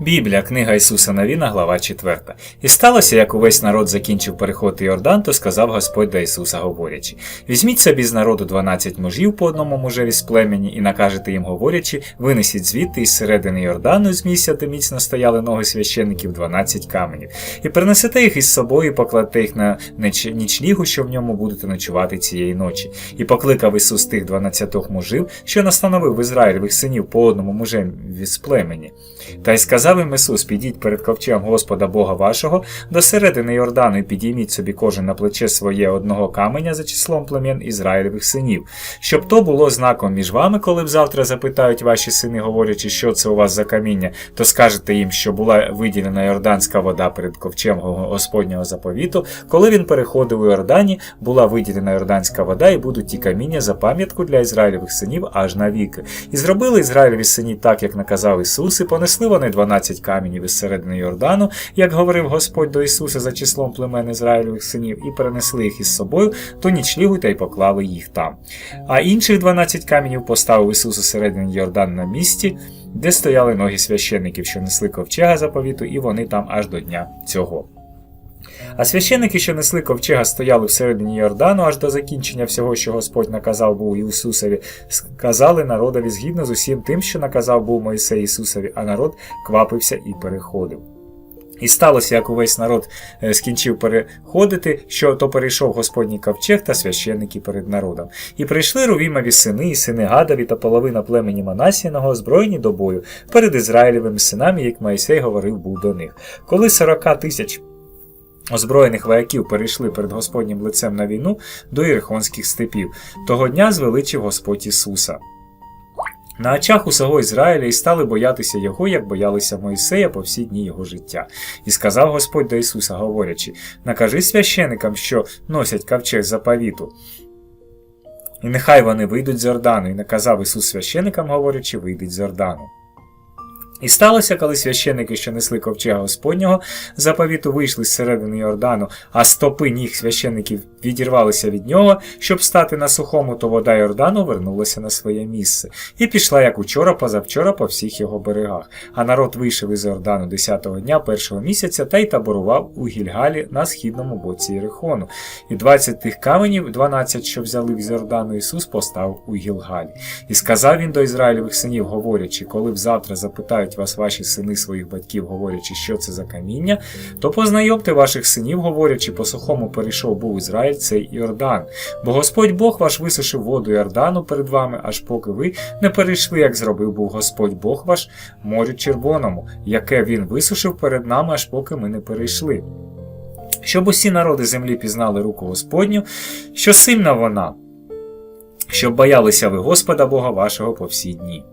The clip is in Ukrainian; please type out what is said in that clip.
Біблія, книга Ісуса Навіна, глава 4. І сталося, як увесь народ закінчив переход Йордан, то сказав Господь до Ісуса, говорячи: Візьміть собі з народу 12 мужів по одному мужеві з племені, і накажете їм, говорячи, винесіть звідти із середини Йордану з місця, де міцно стояли ноги священників 12 каменів, і принесете їх із собою, і покладете їх на нічлігу, що в ньому будете ночувати цієї ночі. І покликав Ісус тих 12 мужів, що настановив Ізраїльових синів по одному мужеві з племені. Та й сказав їм Ісус, підіть перед ковчегом Господа Бога вашого до середини Йордану і підійміть собі кожен на плече своє одного каменя за числом племен Ізраїлевих синів, щоб то було знаком між вами, коли б завтра запитають ваші сини, говорячи, що це у вас за каміння, то скажете їм, що була виділена Йорданська вода перед ковчем Господнього заповіту, коли він переходив у Йордані, була виділена Йорданська вода, і будуть ті каміння за пам'ятку для Ізраїлевих синів аж навіки. І зробили Ізраїлеві сині так, як наказав Ісус, і понесли вони 12 каменів із середини Йордану, як говорив Господь до Ісуса за числом племен Ізраїльових синів, і перенесли їх із собою до нічлігу та й поклали їх там. А інших 12 каменів поставив Ісус у середині Йордану на місці, де стояли ноги священників, що несли ковчега заповіту, і вони там аж до дня цього. А священники, що несли ковчега, стояли всередині Йордану аж до закінчення всього, що Господь наказав був Ісусові, сказали народові згідно з усім тим, що наказав був Моїсей Ісусові, а народ квапився і переходив. І сталося, як увесь народ е, скінчив переходити, що то перейшов Господній ковчег та священники перед народом. І прийшли Рувімові сини і сини Гадові та половина племені Манасіного, озброєні до бою перед Ізраїлевими синами, як Моїсей говорив був до них. Коли 40 тисяч Озброєних вояків перейшли перед Господнім лицем на війну до Єрихонських степів. Того дня звеличив Господь Ісуса. На очах усього Ізраїля і стали боятися його, як боялися Моїсея по всі дні його життя. І сказав Господь до Ісуса, говорячи: Накажи священикам, що носять ковчег заповіту. І нехай вони вийдуть з Йордану, і наказав Ісус священикам, говорячи, вийдуть з Йордану. І сталося, коли священники, що несли ковчега Господнього, заповіту вийшли з середини Йордану, а стопи ніг священників відірвалися від нього, щоб стати на сухому, то вода Йордану вернулася на своє місце, і пішла, як учора, позавчора, по всіх його берегах. А народ вийшов із Йордану 10-го дня першого місяця та й таборував у Гільгалі на східному боці Єрихону. І 20 тих каменів, 12, що взяли з Йордану, Ісус поставив у Гілгалі. І сказав він до Ізраїльових синів, говорячи, коли б завтра запитають вас ваші сини своїх батьків, говорячи, що це за каміння, то познайомте ваших синів, говорячи, по сухому перейшов був Ізраїль цей Йордан. Бо Господь Бог ваш висушив воду Йордану перед вами, аж поки ви не перейшли, як зробив був Господь Бог ваш морю Червоному, яке він висушив перед нами, аж поки ми не перейшли. Щоб усі народи землі пізнали руку Господню, що сильна вона, щоб боялися ви Господа Бога вашого по всі дні.